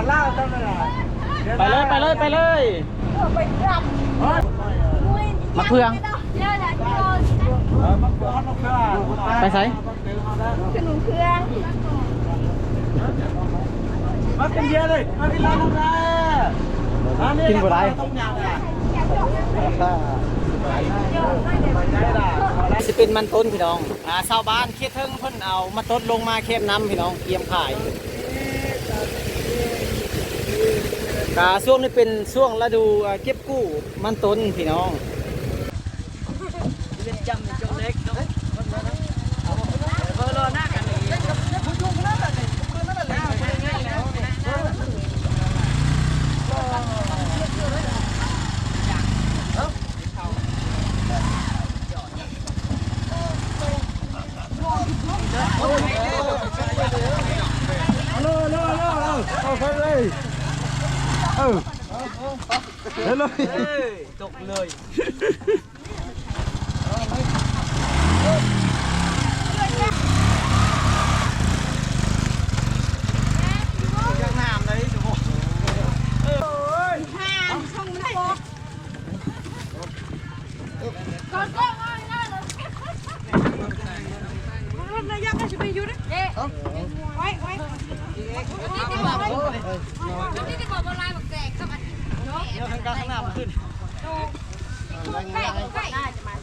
คันล่างต้องเลยไปเลยไปเลยไปเลยไปรับเฮ้ยมะเฟืองเยอะนะพี่โดนเออมันเพื่อนมันเพื่อนไปไสขนมเครื่องมากินเบียร์เลยมากินร้านน้ำแร่ร้านนี้ต้องยำอะได้ด่าสิเป็นมันต้นพี่น้องอ่าชาวบ้านเคียดเทิงเพิ่นเอามาต้นลงมาเค็มน้ำพี่น้องเตรียมขาย กาช่วงนี้เป็นช่วงฤดูเก็บกู้มันต้นพี่น้อง เร็วเร็วเร็วเอาไปเลยเออเร็วเลย ตกเลย ยังน้ำเลยทุกคน ห้ามช่องมันโป๊กก่อนก็ง่ายง่ายเลยมันระยะก็จะไปอยู่นะเอ๊ะไว้ไว้นี่ที่บอกนี่ที่บอกบนลายบอกแตกสักอาทิตย์ เดี๋ยวทางกลางข้างหน้ามันขึ้น ใกล้ใกล้น่าจะมา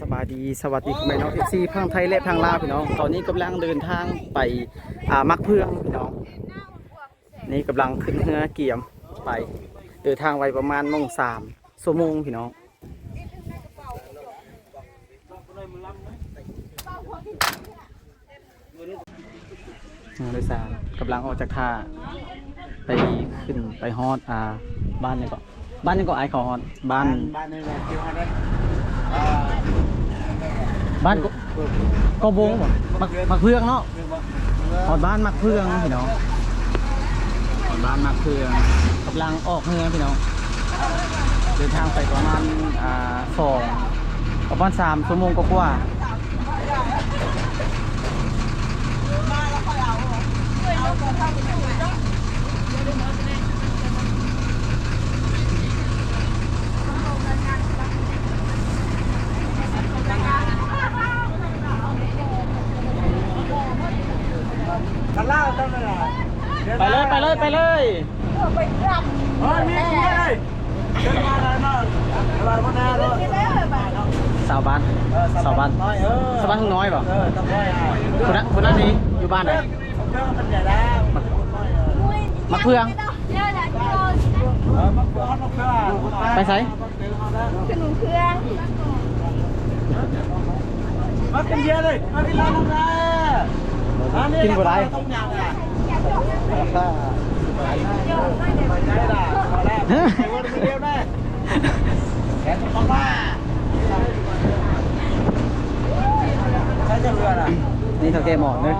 สบายดีสวัสดีคุณแม่น้องเอฟซีพังไทยและพังลาวพี่น้อง ตอนนี้กำลังเดินทางไปอ่ามักเพื่องพี่น้อง นี่กำลังขึ้นเรือเกี่ยมไป เดินทางไวประมาณโมงสามชั่วโมงพี่น้องเรือโดยสารกำลังออกจากท่าไปขึ้นไปฮอดอ่าบ้านนี่ก็ บ้านนี่ก็ไอายเขาฮอดบ้าน บ้านนี่แหละที่ว่านั้นอ่าบ้านก็ก็วงบ่มักมักเพื่องเนาะฮอดบ้านมักเพื่องพี่น้องฮอดบ้านมักเพื่องกำลังออกเรือพี่น้องเดินทางไปประมาณอ่าสองประมาณสามชั่วโมงกว่าๆคั นล่างต้องเลยไปเลยไปเลยไปเลยไปรับเฮ้ยมีเบียร์เลยเดินมาเลยมาตลาดวันนาเลยนี่แล้วเลยบ้านสาวบ้านสาวบ้านน้อยเออสาวบ้านข้างน้อยเปล่าเออต้องน้อยอะคนนั้นคนนั้นนี้อยู่บ้านไหนเครื่องมันใหญ่แล้วมักเพื่องเยอะนะพี่โดนเออมันเพื่อนมันเพื่อนไปไสขนมเครื่องมากินเบียร์เลยมากินร้านน้ำแร่ร้านนี้ต้องยำอะได้ ด่าพอแล้วไอ้วันเดียวได้แขนต้องมาใช้จะเรืออะนี่เท่าแกหมอนเลย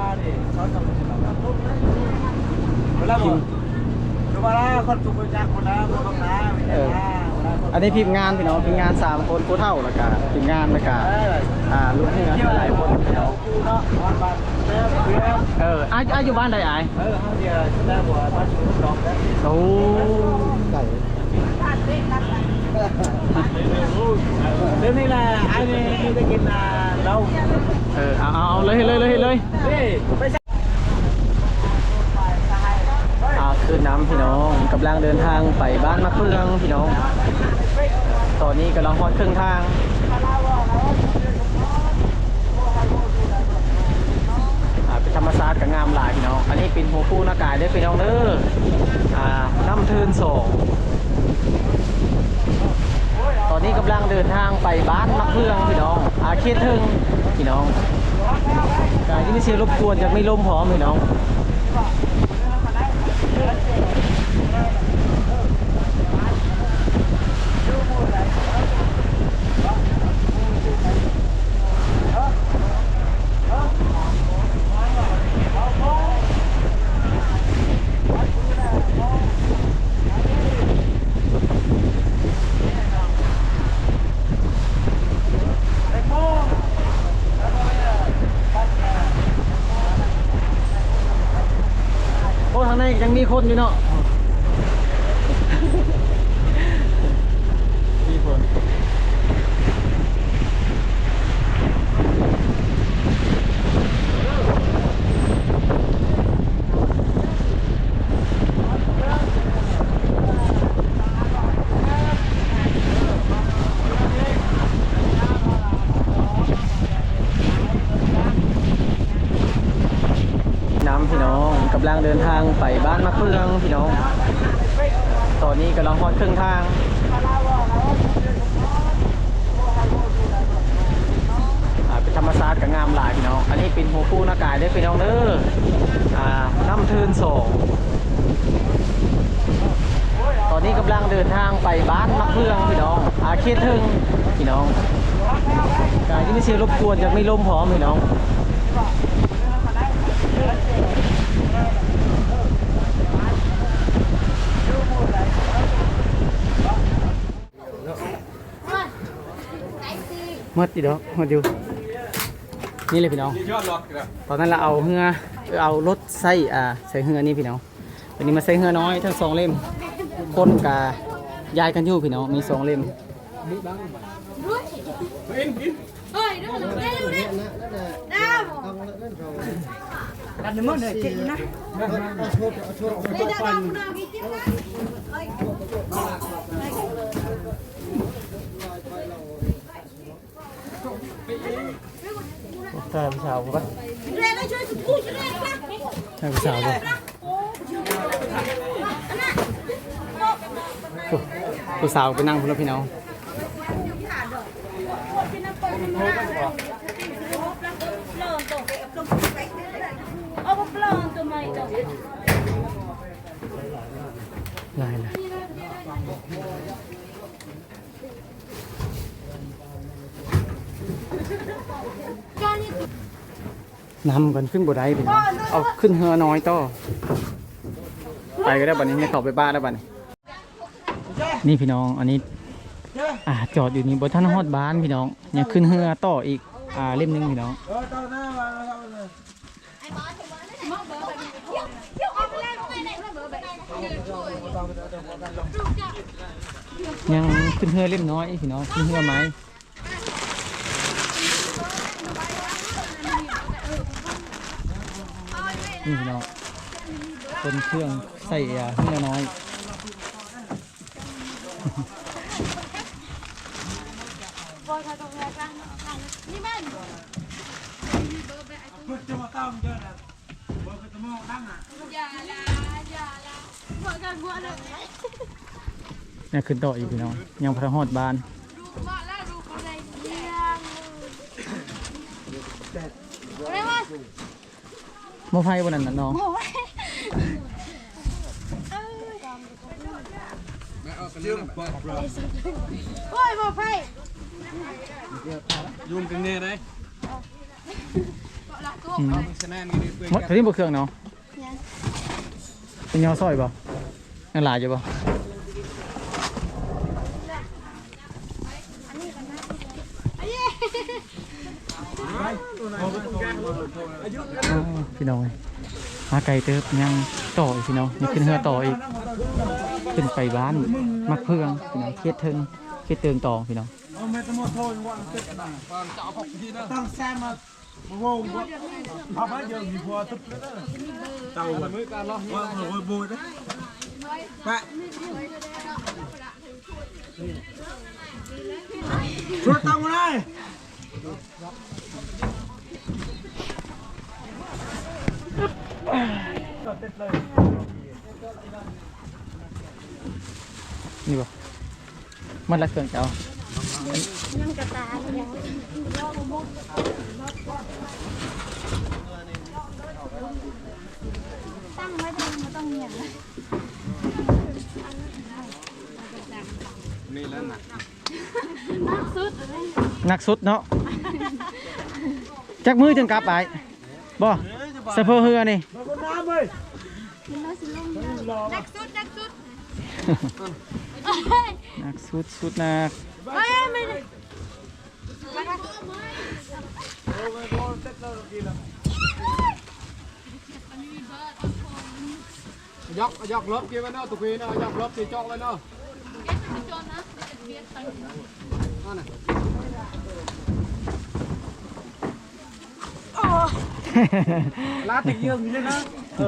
เวลาผมดูมาแล้วคนถูกจักคนละคนต้องน้าไม่ได้นะอันนี้ทีมงานพี่น้องทีมงานสามคนผู้เท่าแล้วก็ทีมงานแล้วก็อ่าลูกเรือหลายคนพี่น้องเนาะวันบัน เริ่มเพื่อนเอออ้ายอ้ายอยู่บ้านใดอ้ายเออเขาเดียวแม่บัวบ้านชุดดอกแล้วโอ้ไก่เรื่องนี้แหละไอ้นี่ที่จะกินอะเราเออเอาเอาเอาเลยเลยเลยเลยนี่ไม่ใช่อ่าคือน้ำพี่น้องกำลังเดินทางไปบ้านมะเฟืองพี่น้อง ตอนนี้กำลังฮอดครึ่งทางอ่าเป็นธ รมศาสตร์กับงามหลายพี่น้อง อันนี้เป็นหัวคู่หน้ากายได้พี่น้องเด้ออ่าน้ำเทินสองตอนนี้กำลังเดินทางไปบ้านมักเฟืองพี่น้อง อาเคียนเทิงพี่น้องการที่ไม่เสียรบกวนจะไม่ล้มพร้อมพี่น้อง ยังมีคนอยู่เนาะ มีคนน้ำพี่น้อง กำลังเดินทางไปบ้านมะเฟืองพี่น้อง ตอนนี้กำลังฮอดครึ่งทางอ่าเป็นธรรมศาสตร์กับงามหลายพี่น้อง อันนี้เป็นหัวคู่หน้ากายได้พี่น้องเด้ออ่าน้ำทืนสองตอนนี้กำลังเดินทางไปบ้านมักเพื่องพี่น้อง อาเขตถึงพี่น้องการที่ไม่เสียรบกวนจะไม่ล่มพร้อมพี่น้อง หมดอีดอกมดอยู่นี่เลยพี่น้องยอดหลอกนะตอนนั้นเราเอาเหือเอารถใส่อ่าใส่เหือนี่พี่น้องวันนี้มาใส่เหือน้อยทั้งสองเล่มคนกาย้ายกันอยู่พี่น้องมีสองเล่มเฮ้ยดูดูดูดิดาวดันมันเลยเก่งนะไม่ได้ดาวคุณเอากี่จิ้มนะ ถ้าผู้สาวก็เรียนแล้วช่วยสุกูช่วยนะถ้าผู้สาวก็ผู้สาวไปนั่งพุ่นแล้วพี่น้องเอาปลาตัวใหม่ตัวลายละ นำกันขึ้นบนไดพี่น้องเอาขึ้นเหือน้อยต่อไปก็ได้บัดนี้ไม่เข้าไปบ้านแล้วบัดนี้นี่พี่น้องอันนี้อ่าจอดอยู่นี่บนท่านฮอดบ้านพี่น้องยังขึ้นเรือต่ออีกอ่าเล่มหนึงพี่น้องยังขึ้นเรือเล่มน้อยพี่น้องขึ้นเรือไม้ นี่พี่น้องเป็นเครื่องใส่อ่าเรือน้อยนี่มันพุทธมาตั้งเยอะนะเบอร์จะมองดังอะอย่าละอย่าละหัวกันหัวเลยยังขึ้นต่ออีกพี่น้องยังพระฮอดบ้าน ดูมาแล้วดูอะไรเยี่ยม อะไรวะโมไฟบนนั้นน่ะน้องโอ้ยยืมบอกโอ้ยบอกไปยุ่งกันเนี่ยเลยอืมชนะนี่เพื่อนหมดทีนี้บนเครื่องเนาะเป็นยอซอยบ่ยังหลายอยู่บ่ อ๋อ พี่น้องมาไกลเติบยังต่ออีกพี่น้องยังขึ้นเรือต่ออีกขึ้นไปบ้านมักเพื่องพี่น้องเคสเทิงเคสเติงต่อพี่น้องตั้งแซมมาโอ้โหพาไปเยอะมีพอทุบเลยนะเต่ามือการล้อว่าโอ้ยบูดนะปะช่วยตั้งมาได้ นี่บ่มันละเครื่องเจ้านั่งกระตาเนี่ยตั้งไว้ตรงนี้ต้องเหนียวนี่แล้วนะนั่งสุดเลยนักสุดเนาะจักมือจนกลับไปบ่ สะเพอเฮือนี่มาบนน้ำเลยนักสุดนักสุดนักสุดสุดนักเฮ้ยไม่ได้สยอกยอกลบกี่ไว้เนาะตุกีเนาะยอกลบกี่จอกไว้เนาะลาติ ดเยื่ออยู่เลยนะเ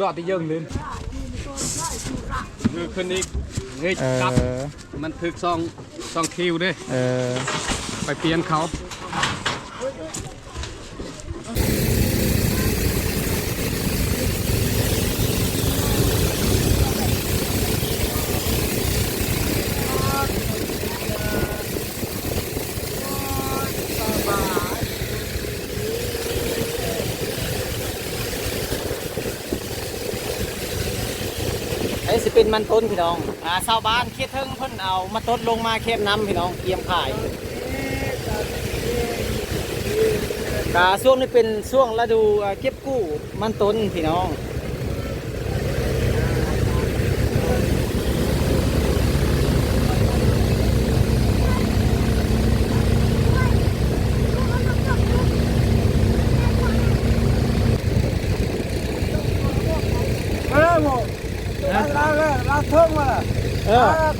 ออนี่จะจิบเลย đọt thì dừng lên người khinh đi nghịch เอ cặp อมันถึกซองซองคิวเด้ เออ ไปเปลี่ยนเขา เป็นมันต้นพี่น้องอ่าชาวบ้านเคียเทิงเพิ่นเอามาต้นลงมาเค็มน้ำพี่น้องเตรียมขายกาช่วงนี้เป็นช่วงฤดูเก็บกู้มันต้นพี่น้อง เออหมดเราเราเราเทิงมา เออ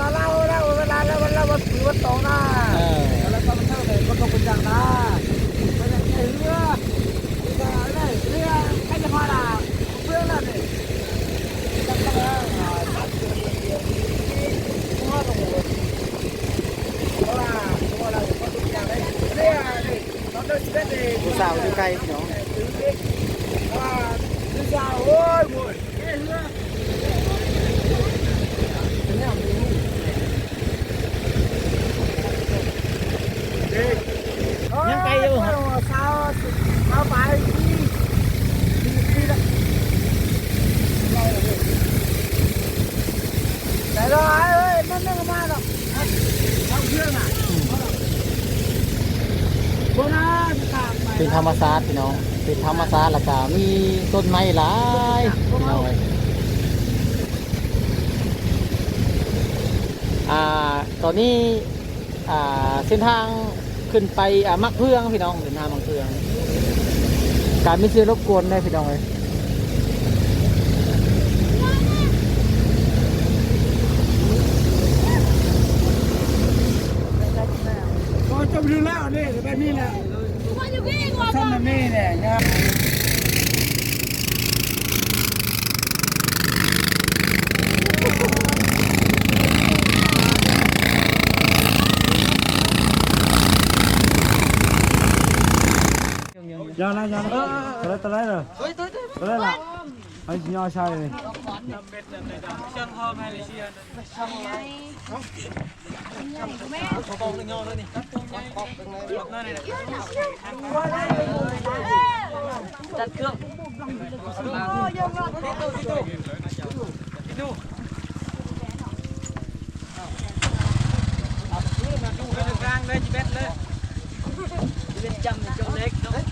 ตาเราเราเวลาเราเวลาวันถือวันโตหน้าเออแล้วก็มันเท่าไหร่ก็ต้องเป็นอย่างนั้นมันจะเรือเรือเรือใครจะพาล่ะเพื่อนล่ะนี่จังเลยตัดเรือหัวตรงหัวเพราะว่าเพราะว่าเราก็ต้องอย่างไรเรือนี่เราต้องเส้นเองผู้สาวอยู่ไกลพี่น้องว่าเรือโอ้ ยังไกลอยู่ครับเช้าเช้าไปที่ที่ละแต่เราเอ้ยมันไม่มาหรอกเอาเครื่องอะโบราตามไปเป็นธรรมชาติพี่น้องเป็นธรรมชาติแล้วก็มีต้นไม้หลายพี่น้อง อ้ยอ่าตอนนี้อ่าเส้นทางขึ้นไปอ่ามักเพื่องพี่น้องเส้นทางมักเพื่อง การไม่เชื่อรบกวนได้พี่น้องเลยก็จบดูแล้วนี่แบบนี้แหละว่าอยู่กี่กว่าทำแบบนี้แหละนะ hai nha tới đây tới đây rồi tới đây là anh nho sai rồi đặt cương Hãy subscribe cho kênh Ghiền Mì Gõ Để không bỏ lỡ những video hấp dẫn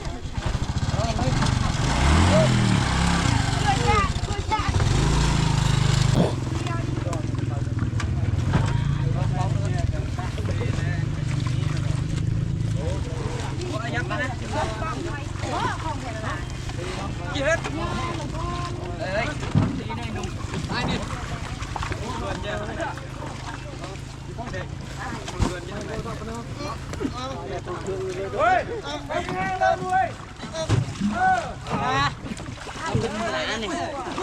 เร็วเร็วเร็วเร็วเอ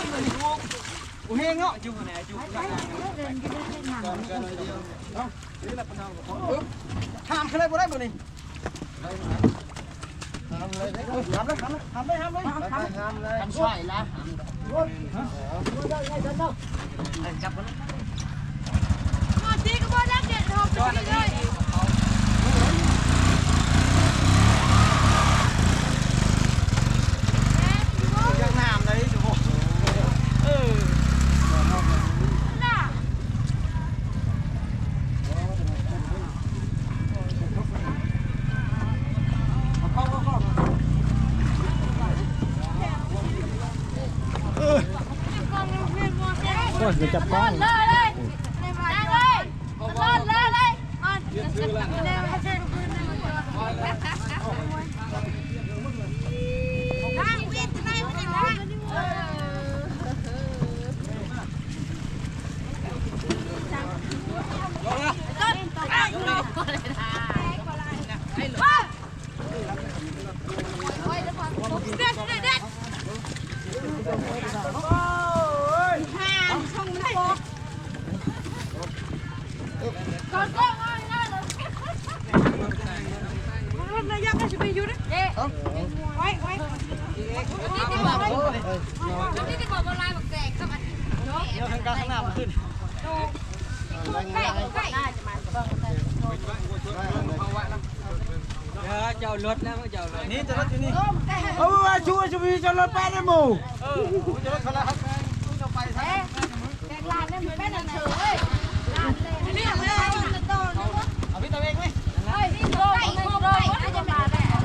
าไปเลยเออเร็วเลยจบเลยห้ามขึ้นเลยบ่ได้บ่นี่มาจีก็บ่ได้เด็ดหอบไปเลยยังน้ำเลยทุกคน น่ะ ก็ จับกล้อง เลยเลยเลยเลยเลยเลยอ่อนเลยมาเจอปืนทางเวียนไหนวะเนี่ยต้นไอ้ลูกเลยนะไอ้ลูกเด็ดเด็ดเด็ดห่างช่องมันโป๊ก ก่อนก็ง่ายง่ายเลยมันนายกก็จะไปอยู่นะเอ๊ะไว้ไว้นี่ที่บอกนี่ที่บอกว่าลายบักแตกครับอัน เดี๋ยวทางการข้างหน้ามันขึ้น ใกล้ใกล้ เจ้ารถนะเจ้ารถนี่จะรถที่นี่เอาว่าช่วยช่วยจะรถไปได้หมู่เออจะรถเขาแล้วครับจะไปซะแตกลานนี่มันเป็นอันเฉยนี่เลยจะโตเอาพี่ตะเวงไหมเฮ้ยนี่โตใกล้โตใกล้น่าจะมาแล้ว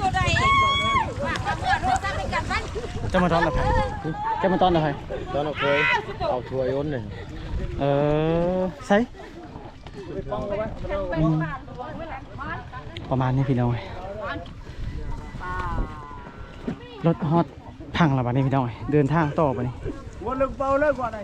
ตัวใดว่าเพื่อนรู้จักในกันมัน จะ มาตอนอะไรจะมาตอนอะไรตอนเราเคยเอาทัวร์ย้นเลยเออใส่อืมประมาณนี้พี่น้องรถฮอตพังแล้วบัดนี้พี่น้องเดินทางต่อไปนี่วันลึกเบาเลิกกว่าไหน